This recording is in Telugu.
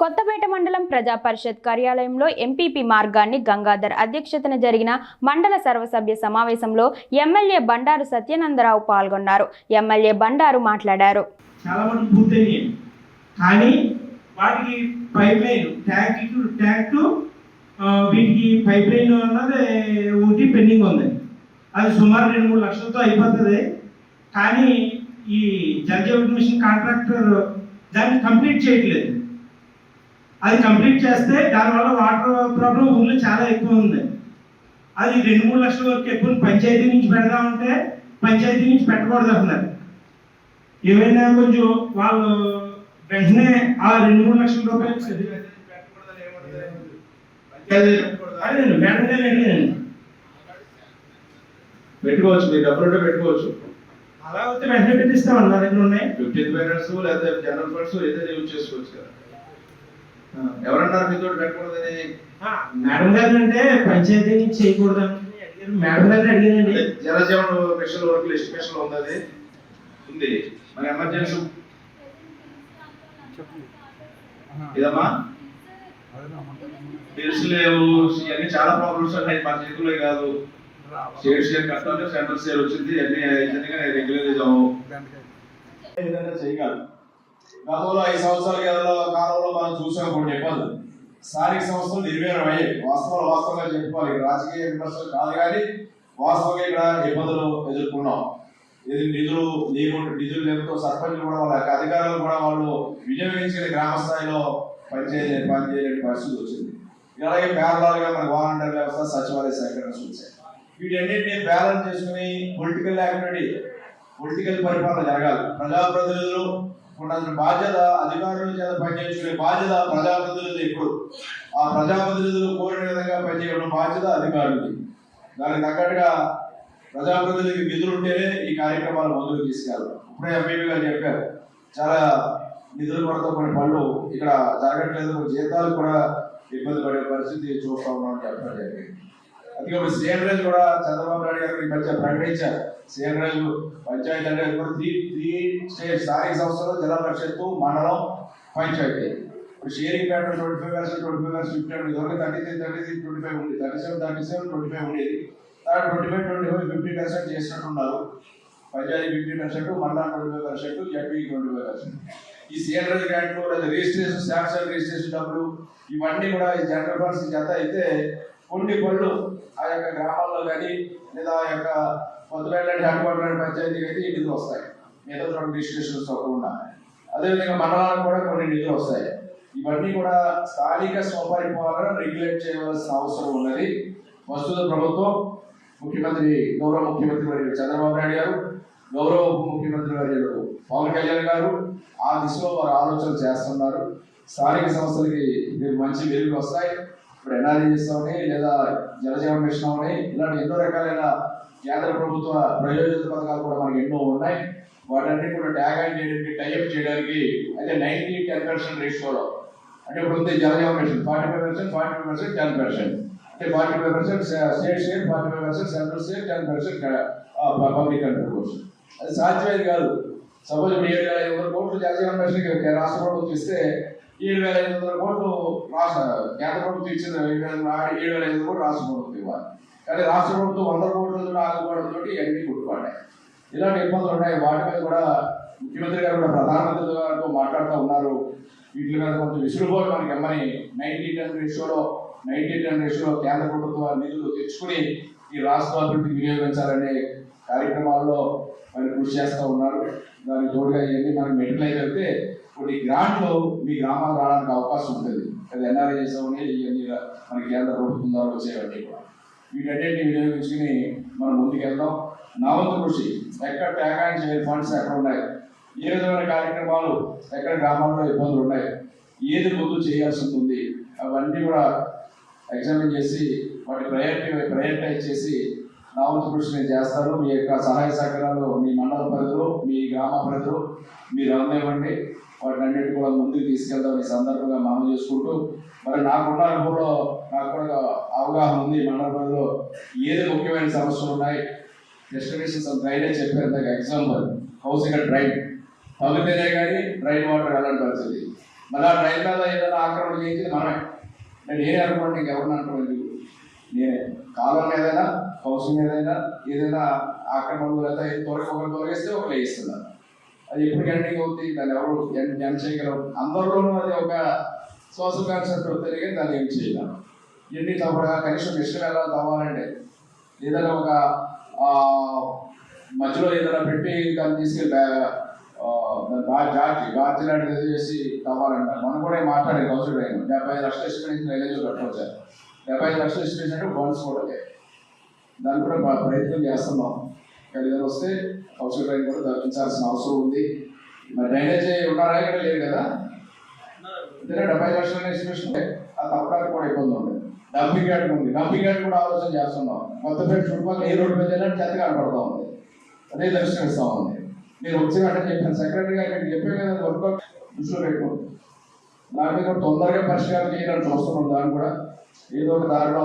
కొత్తపేట మండలం ప్రజా పరిషత్ కార్యాలయంలో ఎంపీపీ మార్గాన్ని గంగాధర్ అధ్యక్షతన జరిగిన మండల సర్వసభ్య సమావేశంలో ఎమ్మెల్యే బండారు సత్యనందరావు పాల్గొన్నారు. ఎమ్మెల్యే బండారు మాట్లాడారు. చాలా మటుకు పూర్తయినాయి కానీ వాటికి పైప్ లైన్ ట్యాంక్ ట్యాంక్ వీటికి పైప్ లైన్ అన్నది ఒకటి పెండింగ్ ఉంది. అది సుమారు రెండు మూడు లక్షలతో అయిపోతుంది. కానీ ఈ జలజీవన్ మిషన్ కాంట్రాక్టర్ దాన్ని కంప్లీట్ చేయట్లేదు. అది కంప్లీట్ చేస్తే దానివల్ల వాటర్ ప్రాబ్లం ఊళ్ళో చాలా ఎక్కువ ఉంది. అది రెండు మూడు లక్షల వరకు ఎక్కువ పంచాయతీ నుంచి పెడదామంటే పంచాయతీ నుంచి పెట్టకూడదు అంటున్నారు. ఏమైనా కొంచెం వాళ్ళు వెంటనే ఆ రెండు మూడు లక్షల రూపాయలు వెంటనే పెట్టుకోవచ్చు మీ డబ్బులు పెట్టుకోవచ్చు. అలా అయితే వెంటనే పెట్టిస్తామని నా దగ్గర ఉన్నాయి. ఫిఫ్టీన్త్ బ్యాలెన్స్ లేదా జనరల్ ఫండ్స్ ఏదైనా యూజ్ చేసుకోవచ్చు కదా. ఎవరన్నారు మీతో పెట్టకూడదని మేడం గారిని అంటే పంచాయతీ నుంచి చేయకూడదు అడిగారు మేడం గారిని అడిగానండి. జలజీవన్ మిషన్ వర్క్ ఎస్టిమేషన్ ఉంది అది. ఉంది. మరి ఎమర్జెన్సీ ఇదమ్మా? బిల్స్ లేవు. ఇవన్నీ చాలా ప్రాబ్లమ్స్ ఉన్నాయి. మా చేతుల్లో కాదు. స్టేట్ షేర్ కట్టాలి సెంట్రల్ షేర్ వచ్చింది. అన్ని నిజంగా రెగ్యులరైజ్ అవ్వవు. ఏదైనా చేయగలరు గతంలో ఐదు సంవత్సరాల కాలంలో కాలంలో మనం చూసాం కొన్ని ఇబ్బందులు స్థానిక సంస్థలు నిర్వీర్యం అయ్యాయి. వాస్తవాలు వాస్తవంగా చెప్పుకోవాలి. రాజకీయ విమర్శలు కాదు కానీ వాస్తవంగా ఇక్కడ ఇబ్బందులు ఎదుర్కొన్నాం. ఇది నిధులు నియమ నిధులు లేకపోతే సర్పంచులు కూడా వాళ్ళ అధికారులు కూడా వాళ్ళు వినియోగించిన గ్రామ స్థాయిలో పనిచేయలేని పనిచేయలేని పరిస్థితి వచ్చింది. అలాగే parallel గా మన వాలంటీర్ వ్యవస్థ సచివాలయ సేకరణ చూసాయి వీటన్నిటిని బ్యాలెన్స్ చేసుకుని పొలిటికల్ యాక్టివిటీ పొలిటికల్ పరిపాలన జరగాలి. ప్రజాప్రతినిధులు ఉండాల్సిన బాధ్యత అధికారుల చేత పనిచేసుకునే బాధ్యత ప్రజాప్రతినిధులు ఇప్పుడు. ఆ ప్రజాప్రతినిధులు కోరిన విధంగా పనిచేయడం బాధ్యత అధికారులది. దానికి తగ్గట్టుగా ప్రజాప్రతినిధులకి నిధులు ఉంటేనే ఈ కార్యక్రమాలు ముందుకు తీసుకెళ్ళాలి. ఇప్పుడే ఎంపీపీ గారు చెప్పారు. చాలా నిధుల కొరత కొన్ని పనులు ఇక్కడ జరగట్లేదు. జీతాలు కూడా ఇబ్బంది పడే పరిస్థితి చూస్తా ఉన్నామని చెప్పడం జరిగింది. అందుకే సీఎం రాజు కూడా చంద్రబాబు నాయుడు గారు ఈ మధ్య ప్రకటించారు. సీఎం రాజు పంచాయతీ అంటే త్రీ త్రీ స్టేట్ స్థానిక సంస్థలు జిల్లా పరిషత్తు మండలం పంచాయతీ. ఇప్పుడు sharing pattern twenty five percent twenty five percent fifty ఉంది ఇదివరకు thirty three thirty three twenty five ఉంది. Thirty seven thirty seven twenty five ఉండేది twenty five twenty five fifty percent చేసినట్టున్నారు పంచాయతీ ఫిఫ్టీ పర్సెంట్ మండలం twenty five percent ZP twenty five percent ఈ సీఎన్ఎల్ గ్రాంట్లు లేదా రిజిస్ట్రేషన్ శాంక్షన్ రిజిస్ట్రేషన్ డబ్బులు ఇవన్నీ కూడా ఈ జనరల్ ఫండ్స్ జత అయితే ఉండి పనులు ఆ యొక్క గ్రామాల్లో కానీ లేదా ఆ యొక్క కొత్తపేట హెడ్ పంచాయతీ అయితే ఈ నిధులు వస్తాయి. మిగతా చోట రిజిస్ట్రేషన్స్ తప్పకుండా అదేవిధంగా మండలాలకు కూడా కొన్ని నిధులు వస్తాయి. ఇవన్నీ కూడా స్థానిక స్వపరిపాలన రెగ్యులేట్ చేయవలసిన అవసరం ఉన్నది. ప్రస్తుత ప్రభుత్వం ముఖ్యమంత్రి గౌరవ ముఖ్యమంత్రి వర్యులు చంద్రబాబు నాయుడు గారు గౌరవ ఉప ముఖ్యమంత్రి వర్యులు పవన్ కళ్యాణ్ గారు ఆ దిశలో వారు ఆలోచన చేస్తున్నారు. స్థానిక సంస్థలకి మీరు మంచి వెలుగులు వస్తాయి. ఇప్పుడు ఎన్ఆర్జీఎస్ అవని లేదా జలజీవన మిషన్ అవని ఇలాంటి ఎన్నో రకాలైన కేంద్ర ప్రభుత్వ ప్రయోజన పథకాలు కూడా మనకి ఎన్నో ఉన్నాయి. వాటన్ని కూడా ట్యాగ్ ఆన్ చేయడానికి టైఅప్ చేయడానికి అయితే నైన్టీ టెన్ పర్సెంట్ రేషియోలో అంటే ఇప్పుడు ఉంది Jal Jeevan mission forty five percent forty five percent ten percent అంటే forty five percent state share forty five percent central share ten percent public contribution అది సాధ్యమేది కాదు. సపోజ్ మీ ఏడు ఐదు వందల కోట్లు జలజీవన మిషన్కి రాష్ట్ర ప్రభుత్వం ఇస్తే ఏడు వేల ఐదు వందల కోట్లు రాష్ట్ర కేంద్ర ప్రభుత్వం ఇచ్చిన ఏడు వేల ఏడు వేల ఐదు వందల కోట్లు రాష్ట్ర ప్రభుత్వం ఇవ్వాలి. కానీ రాష్ట్ర ప్రభుత్వం వంద కోట్లతో ఆగిపోవడంతో ఇవన్నీ కొట్టుపడ్డాయి ఇలాంటి ఇబ్బందులు ఉన్నాయి. వాటి మీద కూడా ముఖ్యమంత్రి గారు కూడా ప్రధానమంత్రి గారితో మాట్లాడుతూ ఉన్నారు. వీటి మీద కొంత విసులుబాటు మనకి అమ్మని నైన్టీ టెన్ రేషియోలో నైన్టీ టెన్ రేషియోలో కేంద్ర ప్రభుత్వ నిధులు తెచ్చుకుని ఈ రాష్ట్ర అభివృద్ధికి వినియోగించాలనే కార్యక్రమాల్లో మరి కృషి చేస్తూ ఉన్నారు. దానికి తోడుగా ఇవన్నీ మనం మెటీరియల్ అయితే కొన్ని గ్రాంట్లు మీ గ్రామాలు రావడానికి అవకాశం ఉంటుంది. అది ఎన్ఆర్ఐఎస్ అవని ఇవన్నీ మన కేంద్ర ప్రభుత్వం ద్వారా వచ్చేవన్నీ కూడా. వీటన్నిటిని వినియోగించుకుని మనం ముందుకెళ్దాం. నా వంతు కృషి ఎక్కడ ట్యాగాన్ ఫండ్స్ ఎక్కడ ఉన్నాయి? ఏ విధమైన కార్యక్రమాలు ఎక్కడ గ్రామాల్లో ఇబ్బందులు ఉన్నాయి? ఏది ముందు చేయాల్సి ఉంటుంది అవన్నీ కూడా ఎగ్జామిన్ చేసి వాటి ప్రయారిటీ ప్రయారిటైజ్ చేసి నా వంతు కృషి నేను చేస్తాను మీ యొక్క సహాయ సహకారాలు మీ మండల ప్రజలు మీ గ్రామ ప్రజలు మీరు అందనివ్వండి వాటిని అన్నిటి కూడా ముందుకు తీసుకెళ్దాం ఈ సందర్భంగా మనం చేసుకుంటూ. మరి నాకున్న అనుభవంలో నాకు కూడా అవగాహన ఉంది మండల ప్రజలు ఏది ముఖ్యమైన సమస్యలు ఉన్నాయి? డెస్టినేషన్స్ ఆఫ్ డ్రైనేజ్ చెప్పారు దానికి ఎగ్జాంపుల్ హౌసింగ్ అండ్ డ్రైన్. తగ్గితేనే కానీ డ్రైన్ వాటర్ వెళ్ళని పరిస్థితి. మళ్ళీ ఆ డ్రైన్ మీద ఏదైనా ఆక్రమణ చేయించింది మనమే. నేను ఏ అనుకోండి ఇంకెవరిని అనుకోండి నేనే కాలం ఏదైనా హౌసింగ్ ఏదైనా ఏదైనా ఆక్రమణలు లేదా త్వరగా ఒకరు తొలగిస్తే ఒకరు వేయిస్తున్నారు అది ఎప్పుడు ఎండింగ్ అవుతుంది దాన్ని ఎవరు ఎండ్ ఎండ్ చేయగలరు? అందరిలోనూ అది ఒక సోషల్ కాన్సెప్ట్ తెలియక దాన్ని ఏం చేయలేం. ఎన్ని తప్పగా కనీసం మిషన్ ఎలా తవ్వాలంటే ఏదైనా ఒక మధ్యలో ఏదైనా పెట్టి దాన్ని తీసుకెళ్ళి బ్యా- బాగా జార్జి లాంటిది చేసి తవ్వాలంటారు మనం కూడా మాట్లాడే కౌన్సిల్ అయినా డెబ్బై లక్షలు ఇష్టం రైల్వేలో కట్టవచ్చు డెబ్బై ఐదు లక్షలు ఇచ్చినట్టు అంటే బాండ్స్ కూడా దాన్ని కూడా ప్రయత్నం చేస్తున్నాం ఇక్కడ వస్తే హౌస్ రైన్ కూడా తప్పించాల్సిన అవసరం ఉంది. మరి డ్రైనేజ్ ఉన్నారా ఇక్కడ? లేదు కదా? ఇదే డెబ్బై ఐదు లక్షల ఎస్టిమేషన్ అది తప్పడానికి కూడా ఇబ్బంది ఉంది డంపింగ్ యార్డ్ ఉంది. డంపింగ్ యార్డ్ కూడా ఆలోచన చేస్తున్నాం కొత్త పేరు చుట్టుపక్కల ఏ రోడ్డు మీద వెళ్ళినా చెత్త కనపడతా ఉంది. అదే దర్శనం ఇస్తా ఉంది. మీరు వచ్చినట్టు వెంటనే చెప్పాను సెక్రటరీ గారు చెప్పే కదా వర్క్ దృష్టిలో పెట్టుకోండి దాని మీద కూడా తొందరగా పరిష్కారం చేయాలని చూస్తున్నాం దాన్ని కూడా ఏదో ఒక దారిలో